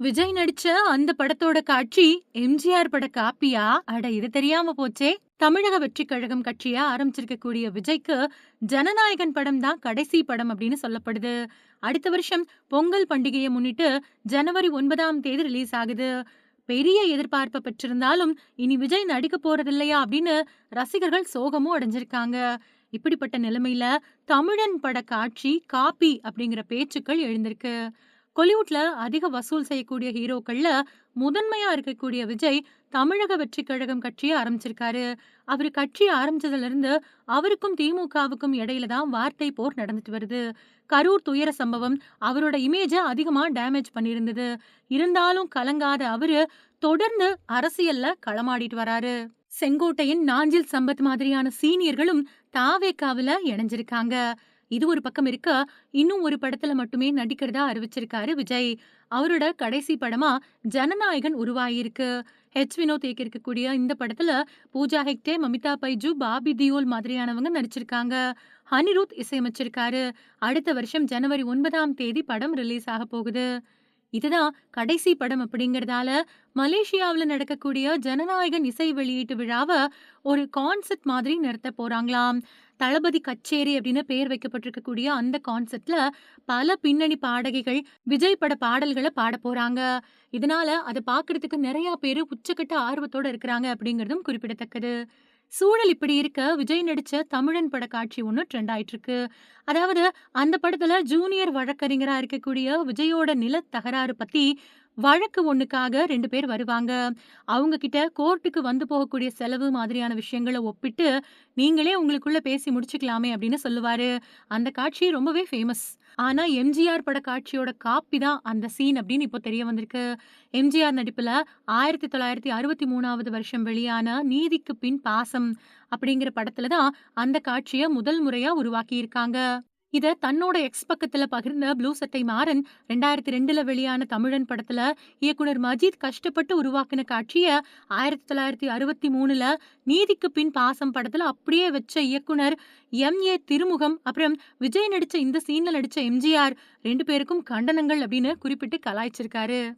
விஜய் நடிச்ச அந்த படத்தோட காட்சி எம்ஜிஆர் பட காப்பியா? அட இது தெரியாம போச்சே. தமிழக வெற்றி கழகம் கட்சியா ஆரம்பிச்சிருக்கக்கூடிய விஜய்க்கு ஜனநாயகன் படம் தான் கடைசி படம் அப்படின்னு சொல்லப்படுது. அடுத்த வருஷம் பொங்கல் பண்டிகையை முன்னிட்டு ஜனவரி ஒன்பதாம் தேதி ரிலீஸ் ஆகுது. பெரிய எதிர்பார்ப்பை பெற்றிருந்தாலும் இனி விஜய் நடிக்க போறதில்லையா அப்படின்னு ரசிகர்கள் சோகமும் அடைஞ்சிருக்காங்க. இப்படிப்பட்ட நிலைமையில தமிழன் பட காட்சி காப்பி அப்படிங்கிற பேச்சுக்கள் எழுந்திருக்கு. கொலிவுட்ல அதிக வசூல் செய்யக்கூடிய ஹீரோக்கள்ல முதன்மையா இருக்கக்கூடிய விஜய் தமிழக வெற்றி கழகம் கட்சியை ஆரம்பிச்சிருக்காரு. அவர் கட்சி ஆரம்பிச்சதுல இருந்து அவருக்கும் திமுகவுக்கும் இடையில தான் வார்த்தை போர் நடந்துட்டு வருது. கரூர் துயர சம்பவம் அவரோட இமேஜ அதிகமா டேமேஜ் பண்ணியிருந்தது. இருந்தாலும் கலங்காத அவரு தொடர்ந்து அரசியல்ல களமாடிட்டு வராரு. செங்கோட்டையின் நாஞ்சில் சம்பத் மாதிரியான சீனியர்களும் தாவேக்காவில இணைஞ்சிருக்காங்க. இது ஒரு பக்கம் இருக்க? இன்னும் ஒரு படத்துல மட்டுமே நடிக்கிறதா அறிவிச்சிருக்காரு விஜய். அவரோட கடைசி படமா ஜனநாயகன் உருவாயிருக்கு. ஹெச் வினோத் இயக்கிருக்கக்கூடிய இந்த படத்துல பூஜா ஹெக்டே மமிதா பைஜு பாபி தியோல் மாதிரியானவங்க நடிச்சிருக்காங்க. ஹனிருத் இசையமைச்சிருக்காரு. அடுத்த வருஷம் ஜனவரி ஒன்பதாம் தேதி படம் ரிலீஸ் ஆக போகுது. இதுதான் கடைசி படம் அப்படிங்கறதால மலேசியாவுல நடக்கக்கூடிய ஜனநாயகன் இசை வெளியீட்டு விழாவை ஒரு கான்செர்ட் மாதிரி நடத்த போறாங்களாம். தளபதி கச்சேரி அப்படின்னு பெயர் வைக்கப்பட்டிருக்கக்கூடிய அந்த கான்செர்ட்ல பல பின்னணி பாடகிகள் விஜய் பட பாடல்களை பாட போறாங்க. இதனால அதை பாக்குறதுக்கு நிறைய பேரு உச்சக்கட்ட ஆர்வத்தோட இருக்கிறாங்க அப்படிங்கறதும் குறிப்பிடத்தக்கது. சூழல் இப்படி இருக்க விஜய் நடிச்ச தமிழன் பட காட்சி ஒன்று ட்ரெண்ட் ஆயிட்டு இருக்கு அதாவது அந்த படத்துல ஜூனியர் வழக்கறிஞரா இருக்கக்கூடிய விஜயோட நில தகராறு பத்தி வழக்கு ஒன்றுக்காக ரெண்டு பேர் வருவாங்க. அவங்க கிட்ட கோர்ட்டுக்கு வந்து போகக்கூடிய செலவு மாதிரியான விஷயங்களை ஒப்பிட்டு நீங்களே உங்களுக்குள்ள பேசி முடிச்சுக்கலாமே அப்படின்னு சொல்லுவாரு. அந்த காட்சி ரொம்பவே ஃபேமஸ் ஆனா எம்ஜிஆர் பட காட்சியோட காப்பி தான் அந்த சீன் அப்படின்னு இப்போ தெரிய வந்திருக்கு. எம்ஜிஆர் நடிப்புல ஆயிரத்தி தொள்ளாயிரத்தி அறுபத்தி மூணாவது வருஷம் வெளியான நீதிக்கு பின் பாசம் அப்படிங்கிற படத்துல தான் அந்த காட்சியை முதல் முறையா உருவாக்கி இருக்காங்க இத தன்னோட எக்ஸ் பக்கத்துல பகிர்ந்த ப்ளூ சட்டை மாறன் ரெண்டாயிரத்தி ரெண்டுல வெளியான தமிழன் படத்துல இயக்குனர் மஜித் கஷ்டப்பட்டு உருவாக்கின காட்சிய ஆயிரத்தி தொள்ளாயிரத்தி அறுபத்தி மூணுல நீதிக்கு பின் பாசம் படத்துல அப்படியே வச்ச இயக்குனர் எம் ஏ திருமுகம் அப்புறம் விஜய் நடிச்ச இந்த சீன்ல நடிச்ச எம்ஜிஆர் ரெண்டு பேருக்கும் கண்டனங்கள் அப்படின்னு குறிப்பிட்டு கலாய்ச்சிருக்காரு.